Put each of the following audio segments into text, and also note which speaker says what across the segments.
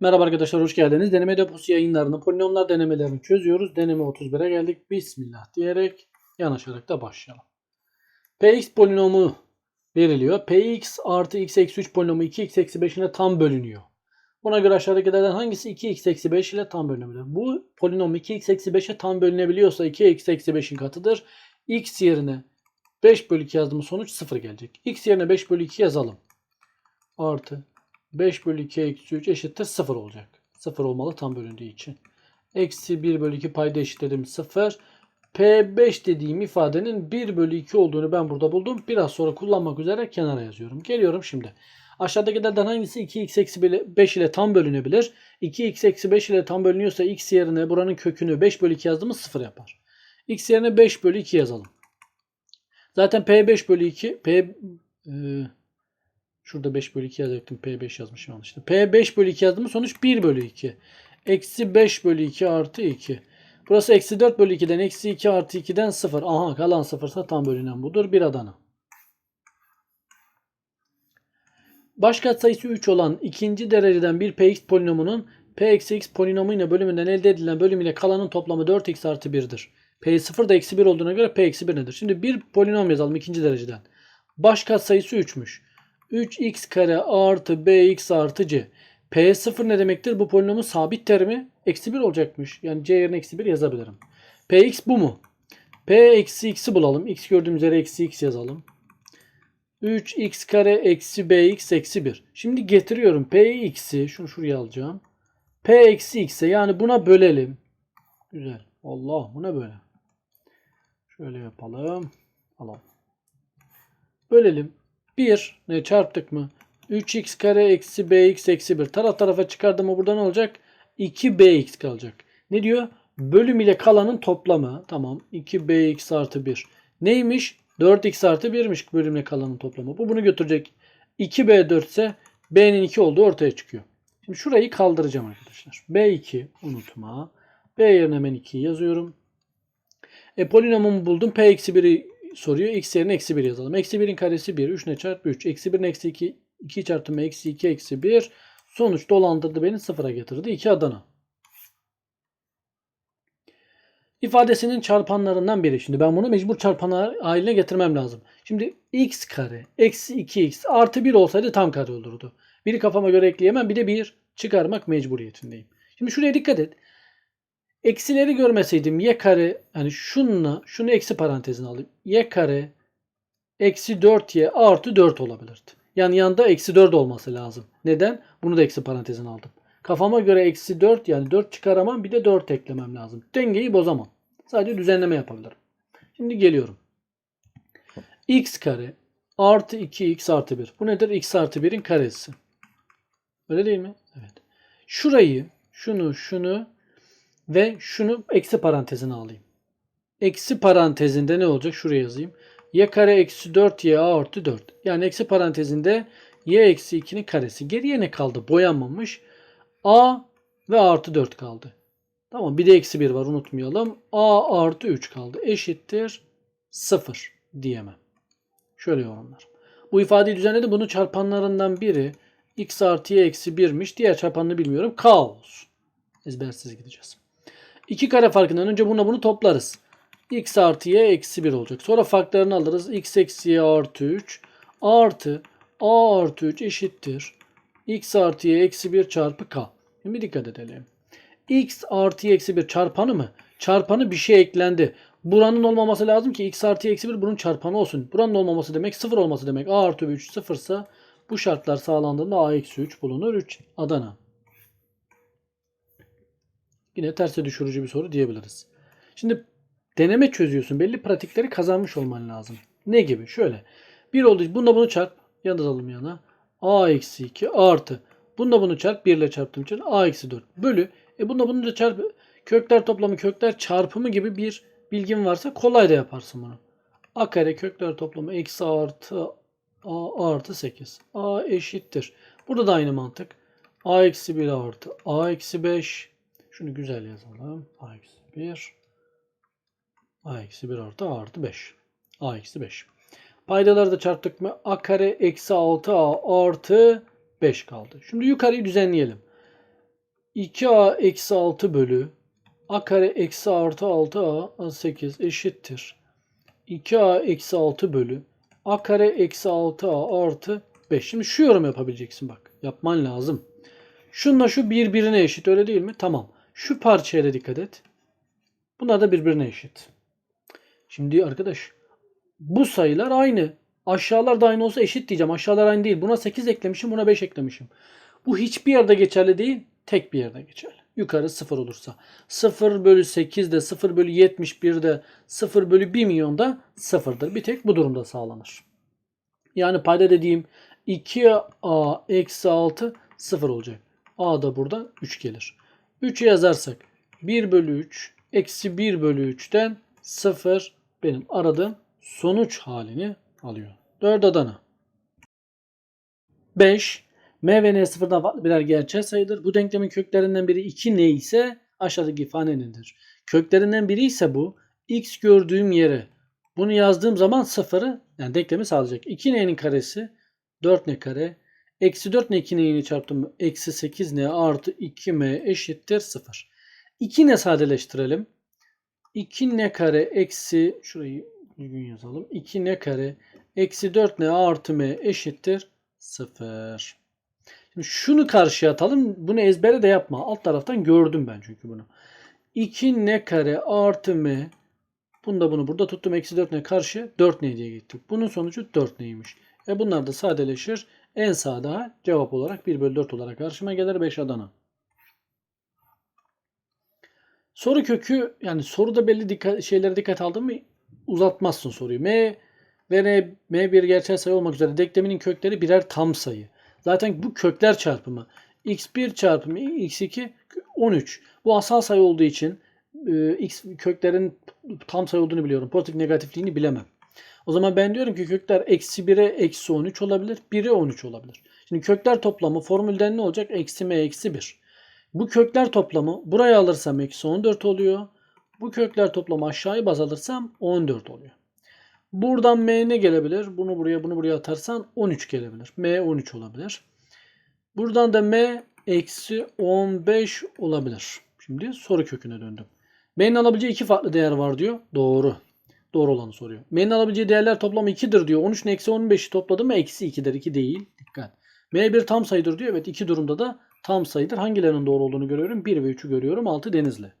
Speaker 1: Merhaba arkadaşlar hoş geldiniz. Deneme deposu yayınlarını polinomlar denemelerini çözüyoruz. Deneme 31'e geldik. Bismillah diyerek yanaşarak da başlayalım. Px polinomu veriliyor. Px artı x eksi 3 polinomu 2x eksi 5 ile tam bölünüyor. Buna göre aşağıdakilerden hangisi 2x eksi 5 ile tam bölünebilir? Bu polinom 2x eksi 5'e tam bölünebiliyorsa 2x eksi 5'in katıdır. x yerine 5 bölü 2 yazdığımız sonuç 0 gelecek. x yerine 5 bölü 2 yazalım. Artı 5 bölü 2 eksi 3 eşittir 0 olacak. 0 olmalı tam bölündüğü için. Eksi 1 bölü 2 payda eşitledim 0. P5 dediğim ifadenin 1 bölü 2 olduğunu ben burada buldum. Biraz sonra kullanmak üzere kenara yazıyorum. Geliyorum şimdi. Aşağıdakilerden hangisi 2x eksi 5 ile tam bölünebilir? 2x eksi 5 ile tam bölünüyorsa x yerine buranın kökünü 5 bölü 2 yazdığımız 0 yapar. x yerine 5 bölü 2 yazalım. Zaten P5 bölü 2 P e, Şurada 5 bölü 2 yazacaktım. P5 yazmışım yanlışlıkla. P5 bölü 2 yazdığımız sonuç 1 bölü 2. Eksi 5 bölü 2 artı 2. Burası eksi 4 bölü 2'den eksi 2 artı 2'den 0. Aha kalan 0 ise tam bölünen budur. Bir Adana. Baş katsayısı 3 olan ikinci dereceden bir px polinomunun p eksi x polinomu ile bölümünden elde edilen bölüm ile kalanın toplamı 4x artı 1'dir. p0 da eksi 1 olduğuna göre p eksi 1 nedir? Şimdi bir polinom yazalım ikinci dereceden. Baş katsayısı 3'müş. 3x kare artı bx artı c. P0 ne demektir? Bu polinomun sabit terimi eksi 1 olacakmış. Yani c yerine eksi 1 yazabilirim. Px bu mu? P eksi x'i bulalım. x gördüğümüz yere eksi x yazalım. 3x kare eksi bx eksi 1. Şimdi getiriyorum. Px'i şunu şuraya alacağım. P eksi x'e yani buna bölelim. Güzel. Allah bu ne böyle? Şöyle yapalım. Alalım. Bölelim. 1 ne çarptık mı? 3x kare eksi bx eksi 1. Taraf tarafa çıkardım mı burada ne olacak? 2bx kalacak. Ne diyor? Bölüm ile kalanın toplamı. Tamam. 2bx artı 1. Neymiş? 4x artı 1'miş bölümle kalanın toplamı. Bu bunu götürecek. 2b4 ise b'nin 2 olduğu ortaya çıkıyor. Şimdi şurayı kaldıracağım arkadaşlar. b2 unutma. b yerine hemen 2'yi yazıyorum. E polinomumu buldum. p eksi 1'i soruyor. X yerine eksi 1 yazalım. Eksi 1'in karesi 1. 3 ne çarpı 3. Eksi 1'in eksi 2. 2 çarptım eksi 2 eksi 1. Sonuç dolandırdı beni sıfıra getirdi. 2 Adana. İfadesinin çarpanlarından biri. Şimdi ben bunu mecbur çarpanlar haline getirmem lazım. Şimdi x kare eksi 2x artı 1 olsaydı tam kare olurdu. Biri kafama göre ekleyemem. Bir de 1 çıkarmak mecburiyetindeyim. Şimdi şuraya dikkat et. Eksileri görmeseydim y kare hani şununla şunu eksi parantezine alayım. y kare eksi 4y artı 4 olabilirdi. Yani yanında eksi 4 olması lazım. Neden? Bunu da eksi parantezine aldım. Kafama göre eksi 4 yani 4 çıkaramam bir de 4 eklemem lazım. Dengeyi bozamam. Sadece düzenleme yapabilirim. Şimdi geliyorum. x kare artı 2x artı 1. Bu nedir? x artı 1'in karesi. Öyle değil mi? Evet. Şurayı, şunu, şunu ve şunu eksi parantezine alayım. Eksi parantezinde ne olacak? Şuraya yazayım. y kare eksi 4y artı 4. Yani eksi parantezinde y eksi 2'nin karesi. Geriye ne kaldı? Boyanmamış. a ve artı 4 kaldı. Tamam bir de eksi 1 var unutmayalım. a artı 3 kaldı. Eşittir 0 diyemem. Şöyle yorumlar. Bu ifadeyi düzenledim. Bunun çarpanlarından biri x artı y eksi 1'miş. Diğer çarpanını bilmiyorum. k olsun. Ezbersiz gideceğiz. 2 kare farkından önce bununla bunu toplarız. x artı y eksi 1 olacak. Sonra farklarını alırız. x eksi y artı 3 artı a artı 3 eşittir. x artı y eksi 1 çarpı k. Şimdi dikkat edelim. x artı y eksi 1 çarpanı mı? Çarpanı bir şey eklendi. Buranın olmaması lazım ki x artı y eksi 1 bunun çarpanı olsun. Buranın olmaması demek 0 olması demek. a artı 3 0 ise bu şartlar sağlandığında a eksi 3 bulunur. 3 Adana. Yine terse düşürücü bir soru diyebiliriz. Şimdi deneme çözüyorsun. Belli pratikleri kazanmış olman lazım. Ne gibi? Şöyle. 1 oldu. Bunda bunu çarp. Yazalım yana. a eksi 2 artı. Bunda bunu çarp. 1 ile çarptığım için a eksi 4 bölü. E bunda bunu da çarp. Kökler toplamı kökler çarpımı gibi bir bilgin varsa kolay da yaparsın bunu. a kare kökler toplamı eksi artı a artı 8. a eşittir. Burada da aynı mantık. a eksi 1 artı a eksi 5 şunu güzel yazalım. A eksi 1. A eksi 1 artı A artı 5. A eksi 5. Paydaları da çarptık mı? A kare eksi 6A artı 5 kaldı. Şimdi yukarıyı düzenleyelim. 2a eksi 6 bölü a kare eksi artı 6a a 8 eşittir. 2a eksi 6 bölü a kare eksi 6a artı 5. Şimdi şu yorum yapabileceksin bak. Yapman lazım. Şunla şu birbirine eşit öyle değil mi? Tamam. Şu parçaya da dikkat et. Bunlar da birbirine eşit. Şimdi arkadaş bu sayılar aynı. Aşağılar da aynı olsa eşit diyeceğim. Aşağılar aynı değil. Buna 8 eklemişim, buna 5 eklemişim. Bu hiçbir yerde geçerli değil. Tek bir yerde geçerli. Yukarı 0 olursa. 0 bölü 8 de 0 bölü 71 de 0 bölü 1 milyon da 0'dır. Bir tek bu durumda sağlanır. Yani payda dediğim 2a eksi 6 0 olacak. a da buradan 3 gelir. 3'ü yazarsak 1 bölü 3 eksi 1 bölü 3'ten 0 benim aradığım sonuç halini alıyor. 4 Adana. 5. M ve N sıfırdan farklı birer gerçel sayıdır. Bu denklemin köklerinden biri 2 ne ise aşağıdaki ifade nedir? Köklerinden biri ise bu. X gördüğüm yere bunu yazdığım zaman sıfırı yani denklemi sağlayacak. 2n'nin karesi 4n kare. Eksi 4n 2n'yi çarptım. Eksi 8n artı 2m eşittir 0. 2n sadeleştirelim. 2n kare eksi şurayı düzgün yazalım. 2n kare eksi 4n artı m eşittir 0. Şimdi şunu karşıya atalım. Bunu ezbere de yapma. Alt taraftan gördüm ben çünkü bunu. 2n kare artı m bunu da bunu burada tuttum. Eksi 4n karşı 4n diye gittik. Bunun sonucu 4n'ymiş. E bunlar da sadeleşir. En sağda cevap olarak 1 bölü 4 olarak karşıma gelir 5 Adana. Soru kökü yani soruda belli dikkat, şeylere dikkat aldın mı uzatmazsın soruyu. M ve N, M bir gerçel sayı olmak üzere denkleminin kökleri birer tam sayı. Zaten bu kökler çarpımı. x1 çarpımı x2 13. Bu asal sayı olduğu için e, x köklerin tam sayı olduğunu biliyorum. Pozitif negatifliğini bilemem. O zaman ben diyorum ki kökler eksi 1'e eksi 13 olabilir. 1'e 13 olabilir. Şimdi kökler toplamı formülden ne olacak? Eksi m eksi 1. Bu kökler toplamı buraya alırsam eksi 14 oluyor. Bu kökler toplamı aşağıya baz alırsam 14 oluyor. Buradan m ne gelebilir? Bunu buraya bunu buraya atarsan 13 gelebilir. m 13 olabilir. Buradan da m eksi 15 olabilir. Şimdi soru köküne döndüm. M'nin alabileceği iki farklı değer var diyor. Doğru. Doğru olanı soruyor. M'nin alabileceği değerler toplamı 2'dir diyor. 13 ile eksi 15'i topladım mı eksi 2'dir. 2 değil. Dikkat. M bir tam sayıdır diyor. Evet iki durumda da tam sayıdır. Hangilerinin doğru olduğunu görüyorum? 1 ve 3'ü görüyorum. 6 denizli.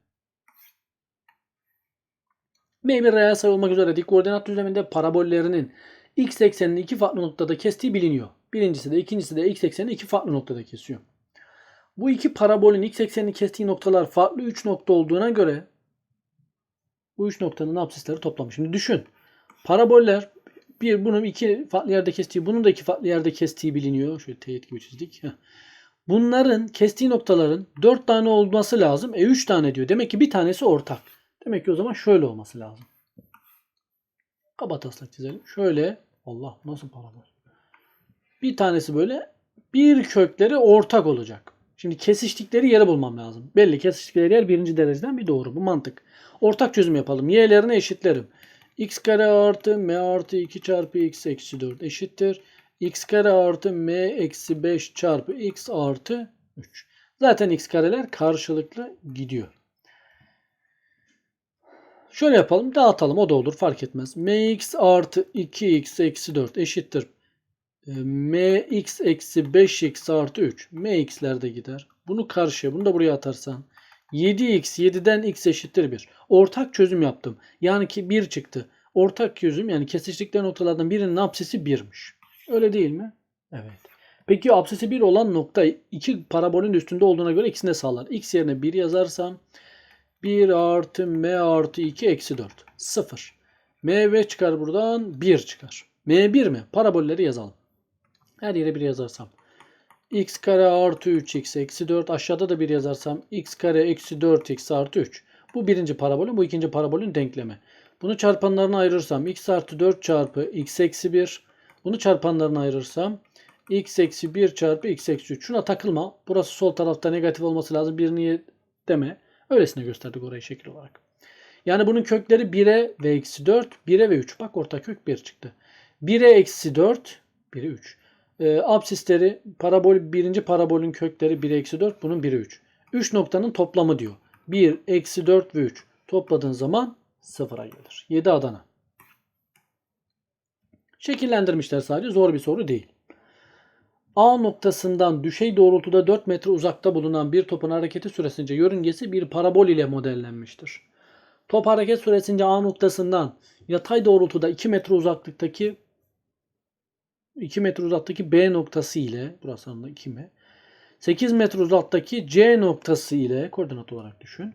Speaker 1: M bir reel sayı olmak üzere dik koordinat düzleminde parabollerinin x eksenini iki farklı noktada kestiği biliniyor. Birincisi de ikincisi de x eksenini iki farklı noktada kesiyor. Bu iki parabolün x eksenini kestiği noktalar farklı 3 nokta olduğuna göre bu üç noktanın apsisleri toplamı. Şimdi düşün. Paraboller bir bunun iki farklı yerde kestiği, bunun da iki farklı yerde kestiği biliniyor. Şöyle teyit gibi çizdik. Bunların kestiği noktaların dört tane olması lazım. E üç tane diyor. Demek ki bir tanesi ortak. Demek ki o zaman şöyle olması lazım. Kaba taslak çizelim. Şöyle. Allah nasıl parabol? Bir tanesi böyle bir kökleri ortak olacak. Şimdi kesiştikleri yeri bulmam lazım. Belli kesiştikleri yer birinci dereceden bir doğru. Bu mantık. Ortak çözüm yapalım. Y'lerini eşitlerim. x kare artı m artı 2 çarpı x eksi 4 eşittir. x kare artı m eksi 5 çarpı x artı 3. Zaten x kareler karşılıklı gidiyor. Şöyle yapalım. Dağıtalım. O da olur. Fark etmez. mx artı 2x eksi 4 eşittir. Mx eksi 5x artı 3. mx'ler de gider. Bunu karşıya. Bunu da buraya atarsan. 7x 7'den x eşittir 1. Ortak çözüm yaptım. Yani ki 1 çıktı. Ortak çözüm yani kesiştikleri noktalardan birinin apsisi 1'miş. Öyle değil mi? Evet. Peki apsisi 1 olan nokta iki parabolün üstünde olduğuna göre ikisini de sağlar. x yerine 1 yazarsam 1 artı m artı 2 eksi 4. 0. mv çıkar buradan 1 çıkar. m1 mi? Parabolleri yazalım. Her yere 1 yazarsam x kare artı 3x eksi 4 aşağıda da bir yazarsam x kare eksi 4x artı 3. Bu birinci parabolün bu ikinci parabolün denklemi. Bunu çarpanlarına ayırırsam x artı 4 çarpı x eksi 1. Bunu çarpanlarına ayırırsam x eksi 1 çarpı x eksi 3. Şuna takılma. Burası sol tarafta negatif olması lazım. Birini deme. Öylesine gösterdik orayı şekil olarak. Yani bunun kökleri 1'e ve eksi 4, 1'e ve 3. Bak orta kök 1 çıktı. 1'e eksi 4, 1'e 3. E, absisleri parabol birinci parabolün kökleri 1'e eksi 4 bunun 1'e 3. 3 noktanın toplamı diyor. 1, eksi 4 ve 3. Topladığın zaman sıfıra gelir. 7 Adana. Şekillendirmişler sadece. Zor bir soru değil. A noktasından düşey doğrultuda 4 metre uzakta bulunan bir topun hareketi süresince yörüngesi bir parabol ile modellenmiştir. Top hareket süresince A noktasından yatay doğrultuda 2 metre uzaklıktaki 2 metre uzaktaki B noktası ile burası aslında 2 m 8 metre uzaktaki C noktası ile koordinat olarak düşün.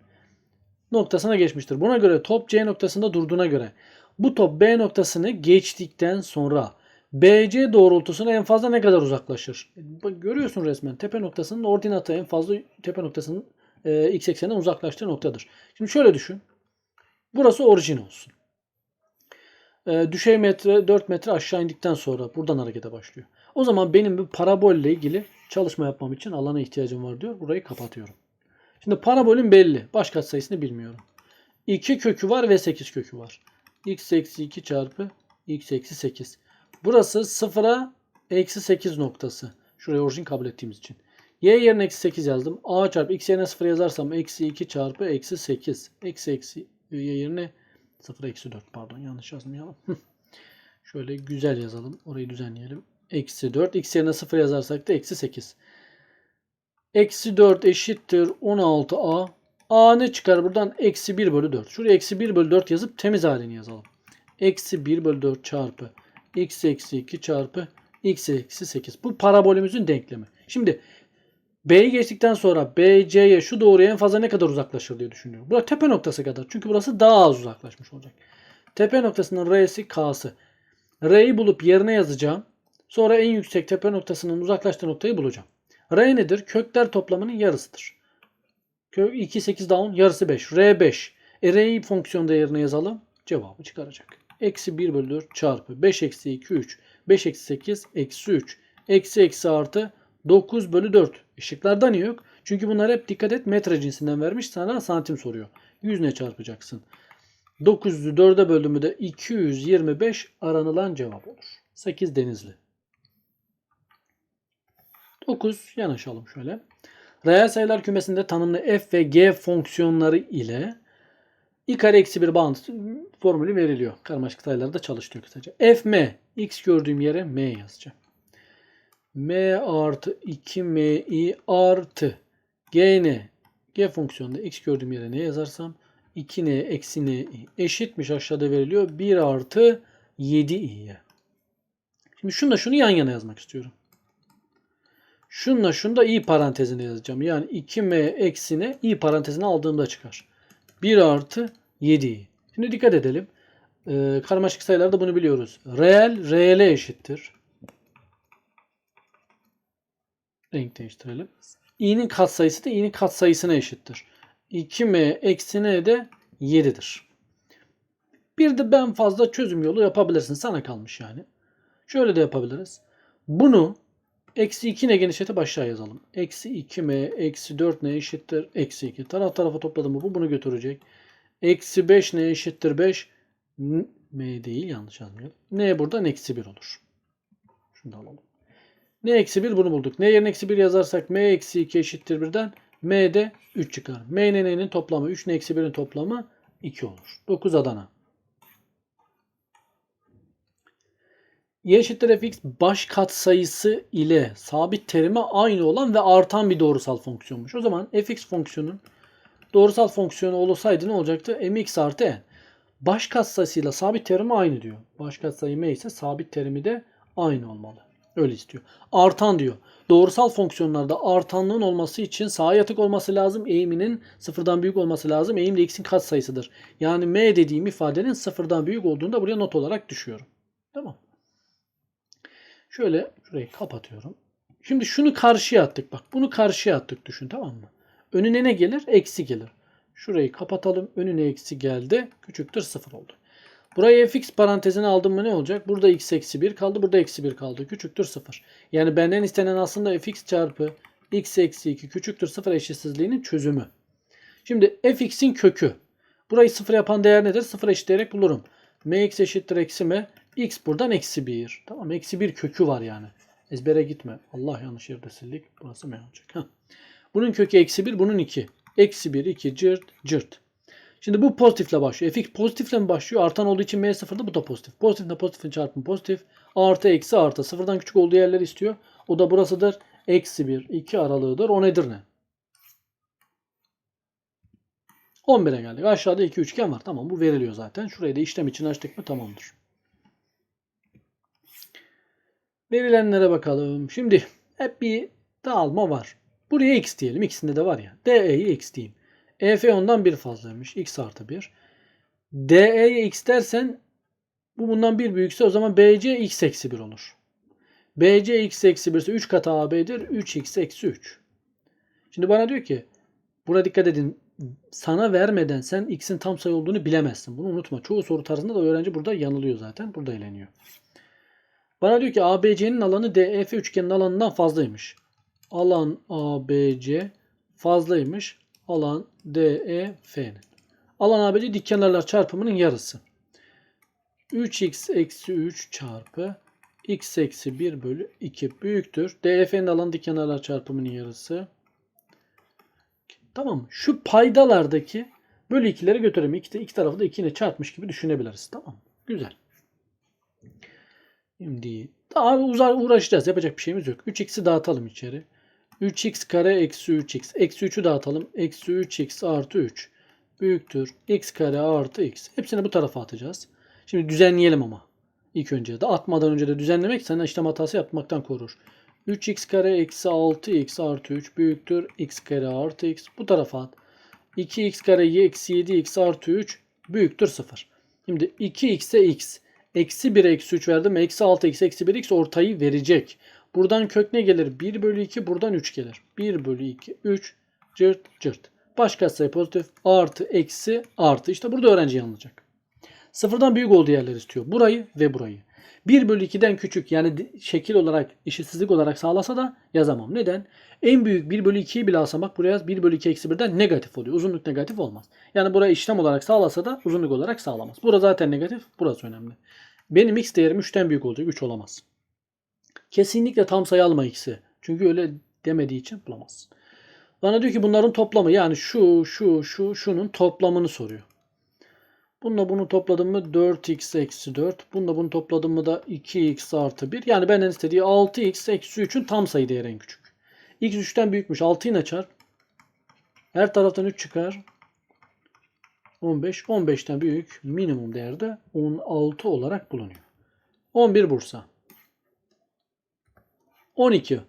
Speaker 1: Noktasına geçmiştir. Buna göre top C noktasında durduğuna göre bu top B noktasını geçtikten sonra BC doğrultusuna en fazla ne kadar uzaklaşır? Bak görüyorsun resmen tepe noktasının ordinatı en fazla tepe noktasının e, x ekseninden uzaklaştığı noktadır. Şimdi şöyle düşün. Burası orijin olsun. E, düşey metre 4 metre aşağı indikten sonra buradan harekete başlıyor. O zaman benim bir parabolle ilgili çalışma yapmam için alana ihtiyacım var diyor. Burayı kapatıyorum. Şimdi parabolün belli. Baş katsayısını bilmiyorum. 2 kökü var ve 8 kökü var. x eksi 2 çarpı x eksi 8. Burası 0'a eksi 8 noktası. Şuraya orijin kabul ettiğimiz için. y yerine eksi 8 yazdım. a çarpı x yerine 0 yazarsam eksi 2 çarpı eksi 8. Eksi eksi y yerine 0 eksi 4 pardon yanlış yazmayalım. Şöyle güzel yazalım. Orayı düzenleyelim. Eksi 4. X yerine 0 yazarsak da eksi 8. Eksi 4 eşittir 16a. A ne çıkar buradan? Eksi 1 bölü 4. Şuraya eksi 1 bölü 4 yazıp temiz halini yazalım. Eksi 1 bölü 4 çarpı x eksi 2 çarpı x eksi 8. Bu parabolümüzün denklemi. Şimdi B'yi geçtikten sonra BC'ye şu doğruya en fazla ne kadar uzaklaşır diye düşünüyorum. Burası tepe noktası kadar. Çünkü burası daha az uzaklaşmış olacak. Tepe noktasının R'si K'sı. R'yi bulup yerine yazacağım. Sonra en yüksek tepe noktasının uzaklaştığı noktayı bulacağım. R nedir? Kökler toplamının yarısıdır. Kök 2, 8 daha 10 yarısı 5. R 5. E, R'yi fonksiyonda yerine yazalım. Cevabı çıkaracak. Eksi 1 bölü 4 çarpı 5 eksi 2 3. 5 eksi 8 eksi 3. Eksi eksi artı 9 bölü 4. Işıklarda niye yok? Çünkü bunlar hep dikkat et metre cinsinden vermiş sana santim soruyor. 100 ne çarpacaksın? 900'ü 4'e böldüğümü de 225 aranılan cevap olur. 8 denizli. 9 yanaşalım şöyle. Reel sayılar kümesinde tanımlı f ve g fonksiyonları ile i kare eksi 1 bağıntısı formülü veriliyor. Karmaşık sayılarda çalıştırıyor kısaca. f m x gördüğüm yere m yazacağım. M artı 2mi artı g n g fonksiyonunda x gördüğüm yere ne yazarsam 2n eksi n eşitmiş aşağıda veriliyor. 1 artı 7i'ye. Şimdi şunu da şunu yan yana yazmak istiyorum. Şunla şunu da i parantezine yazacağım. Yani 2m eksine i parantezine aldığımda çıkar. 1 artı 7i. Şimdi dikkat edelim. Ee, karmaşık sayılarda bunu biliyoruz. Reel, reele eşittir. Renk değiştirelim. i'nin katsayısı da i'nin katsayısına eşittir. 2m eksi n de 7'dir. Bir de ben fazla çözüm yolu yapabilirsin. Sana kalmış yani. Şöyle de yapabiliriz. Bunu Eksi 2 ne genişletip aşağı yazalım. Eksi 2m eksi 4 ne eşittir? Eksi 2. Taraf tarafa topladım bu bunu götürecek. Eksi 5 ne eşittir 5? M değil yanlış yazmayalım. N buradan eksi 1 olur. Şunu da alalım. Ne eksi 1 bunu bulduk. Ne yerine eksi 1 yazarsak M eksi 2 eşittir 1'den. M de 3 çıkar. M ile N'nin toplamı 3 ne eksi 1'in toplamı 2 olur. 9 Adana. y eşittir fx baş katsayısı ile sabit terime aynı olan ve artan bir doğrusal fonksiyonmuş. O zaman fx fonksiyonun doğrusal fonksiyonu olsaydı ne olacaktı? mx artı n. Baş katsayısıyla sabit terimi aynı diyor. Baş katsayı m ise sabit terimi de aynı olmalı. Öyle istiyor. Artan diyor. Doğrusal fonksiyonlarda artanlığın olması için sağa yatık olması lazım. Eğiminin sıfırdan büyük olması lazım. Eğim de x'in katsayısıdır. Yani m dediğim ifadenin sıfırdan büyük olduğunu da buraya not olarak düşüyorum. Tamam. Şöyle şurayı kapatıyorum. Şimdi şunu karşıya attık. Bak bunu karşıya attık düşün tamam mı? Önüne ne gelir? Eksi gelir. Şurayı kapatalım. Önüne eksi geldi. Küçüktür sıfır oldu. Buraya fx parantezine aldım mı ne olacak? Burada x eksi 1 kaldı. Burada eksi 1 kaldı. Küçüktür 0. Yani benden istenen aslında fx çarpı x eksi 2 küçüktür 0 eşitsizliğinin çözümü. Şimdi fx'in kökü. Burayı 0 yapan değer nedir? 0 eşitleyerek bulurum. mx eşittir eksi m. X buradan eksi 1. Tamam eksi 1 kökü var yani. Ezbere gitme. Allah yanlış yerde sildik. Burası M olacak. Bunun kökü eksi 1, bunun 2. Eksi 1, 2, cırt, cırt. Şimdi bu pozitifle başlıyor. fx pozitifle mi başlıyor? Artan olduğu için m sıfırda bu da pozitif. Pozitifle pozitifin çarpımı pozitif. Artı eksi artı. Sıfırdan küçük olduğu yerleri istiyor. O da burasıdır. Eksi 1, 2 aralığıdır. O nedir ne? 11'e geldik. Aşağıda iki üçgen var. Tamam bu veriliyor zaten. Şurayı da işlem için açtık mı tamamdır. Verilenlere bakalım. Şimdi hep bir dağılma var. Buraya x diyelim. İkisinde de var ya. DE'yi x diyeyim. EF ondan bir fazlaymış. x artı 1. DE'ye x dersen bu bundan bir büyükse o zaman BC x eksi 1 olur. BC x eksi 1 ise 3 katı AB'dir. 3x eksi 3. Şimdi bana diyor ki burada dikkat edin sana vermeden sen x'in tam sayı olduğunu bilemezsin. Bunu unutma. Çoğu soru tarzında da öğrenci burada yanılıyor zaten. Burada eğleniyor. Bana diyor ki ABC'nin alanı DEF üçgenin alanından fazlaymış. Alan ABC fazlaymış. Alan DEF'nin. Alan ABC dik kenarlar çarpımının yarısı. 3x eksi 3 çarpı x eksi 1 bölü 2 büyüktür. DEF'nin alanı dik kenarlar çarpımının yarısı. Tamam mı? Şu paydalardaki bölü 2'leri götürelim. İki, iki tarafı da 2 ile çarpmış gibi düşünebiliriz. Tamam mı? Güzel. Şimdi daha uzar uğraşacağız. Yapacak bir şeyimiz yok. 3x'i dağıtalım içeri. 3x kare eksi 3x. Eksi 3'ü dağıtalım. Eksi 3x artı 3. Büyüktür. x kare artı x. Hepsini bu tarafa atacağız. Şimdi düzenleyelim ama. İlk önce de atmadan önce de düzenlemek sana işlem hatası yapmaktan korur. 3x kare eksi 6x artı 3 büyüktür. x kare artı x. Bu tarafa at. 2x kare eksi 7x artı 3 büyüktür 0. Şimdi 2x'e x. Eksi 1 eksi 3 verdim. Eksi 6 x eksi 1 x ortayı verecek. Buradan kök ne gelir? 1 bölü 2 buradan 3 gelir. 1 bölü 2 3 cırt cırt. Başka sayı pozitif artı eksi artı. İşte burada öğrenci yanılacak. Sıfırdan büyük olduğu yerler istiyor. Burayı ve burayı. 1 bölü 2'den küçük yani şekil olarak eşitsizlik olarak sağlasa da yazamam. Neden? En büyük 1 bölü 2'yi bile alsam bak buraya 1 bölü 2 eksi 1'den negatif oluyor. Uzunluk negatif olmaz. Yani buraya işlem olarak sağlasa da uzunluk olarak sağlamaz. Burası zaten negatif. Burası önemli. Benim x değerim 3'ten büyük olacak. 3 olamaz. Kesinlikle tam sayı alma x'i. Çünkü öyle demediği için bulamazsın. Bana diyor ki bunların toplamı yani şu şu şu şunun toplamını soruyor. Bununla bunu topladım mı 4x eksi 4. Bununla bunu topladım mı da 2x artı 1. Yani benden istediği 6x eksi 3'ün tam sayı değeri en küçük. x 3'ten büyükmüş. 6 ile çarp. Her taraftan 3 çıkar. 15. 15'ten büyük minimum değerde 16 olarak bulunuyor. 11 Bursa. 12.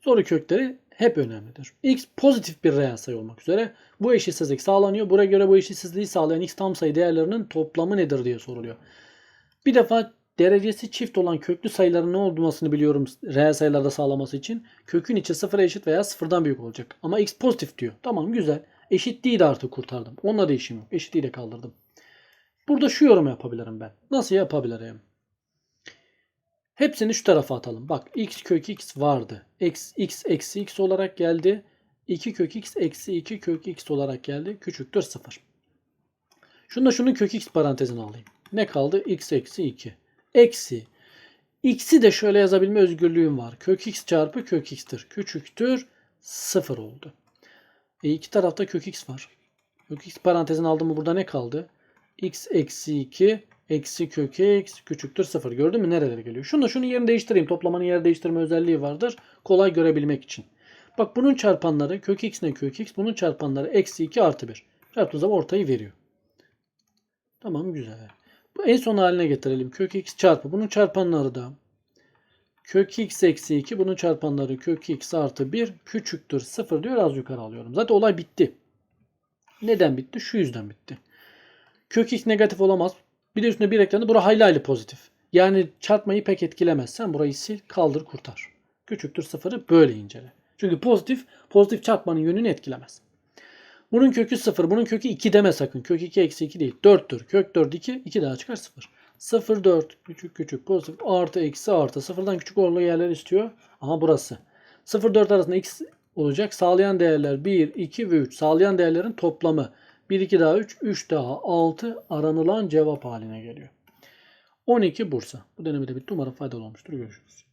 Speaker 1: Soru kökleri hep önemlidir. X pozitif bir reel sayı olmak üzere bu eşitsizlik sağlanıyor. Buraya göre bu eşitsizliği sağlayan x tam sayı değerlerinin toplamı nedir diye soruluyor. Bir defa derecesi çift olan köklü sayıların ne olmasını biliyorum reel sayılarda sağlaması için. Kökün içi sıfıra eşit veya sıfırdan büyük olacak. Ama x pozitif diyor. Tamam güzel. Eşitliği de artık kurtardım. Onunla da yok. Eşitliği de kaldırdım. Burada şu yorum yapabilirim ben. Nasıl yapabilirim? Hepsini şu tarafa atalım. Bak x kök x vardı. X, x eksi x olarak geldi. 2 kök x eksi 2 kök x olarak geldi. Küçüktür 0. Şunu da şunun kök x parantezine alayım. Ne kaldı? x eksi 2. Eksi. X'i de şöyle yazabilme özgürlüğüm var. Kök x çarpı kök x'tir. Küçüktür 0 oldu. E iki tarafta kök x var. Kök x parantezine aldım mı burada ne kaldı? x eksi 2 eksi kök x küçüktür 0. Gördün mü nerelere geliyor? Şunu da şunun yerini değiştireyim. Toplamanın yer değiştirme özelliği vardır. Kolay görebilmek için. Bak bunun çarpanları kök x ne kök x. Bunun çarpanları eksi 2 artı 1. Çarptığı zaman ortayı veriyor. Tamam güzel. Bu en son haline getirelim. Kök x çarpı. Bunun çarpanları da kök x eksi 2. Bunun çarpanları kök x artı 1 küçüktür 0 diyor. Az yukarı alıyorum. Zaten olay bitti. Neden bitti? Şu yüzden bitti. Kök x negatif olamaz. Bir de üstüne bir eklendi. Bura hayli hayli pozitif. Yani çarpmayı pek etkilemez. Sen burayı sil, kaldır, kurtar. Küçüktür sıfırı böyle incele. Çünkü pozitif, pozitif çarpmanın yönünü etkilemez. Bunun kökü 0. Bunun kökü 2 deme sakın. Kök 2 eksi 2 değil. 4'tür. Kök 4 2. 2 daha çıkar 0. 0 4. Küçük küçük pozitif. Artı eksi artı. Sıfırdan küçük olduğu yerler istiyor. Aha burası. 0 4 arasında x olacak. Sağlayan değerler 1, 2 ve 3. Sağlayan değerlerin toplamı. 1, 2 daha 3, 3 daha 6 aranılan cevap haline geliyor. 12 Bursa. Bu denemede bitti. Umarım faydalı olmuştur. Görüşürüz.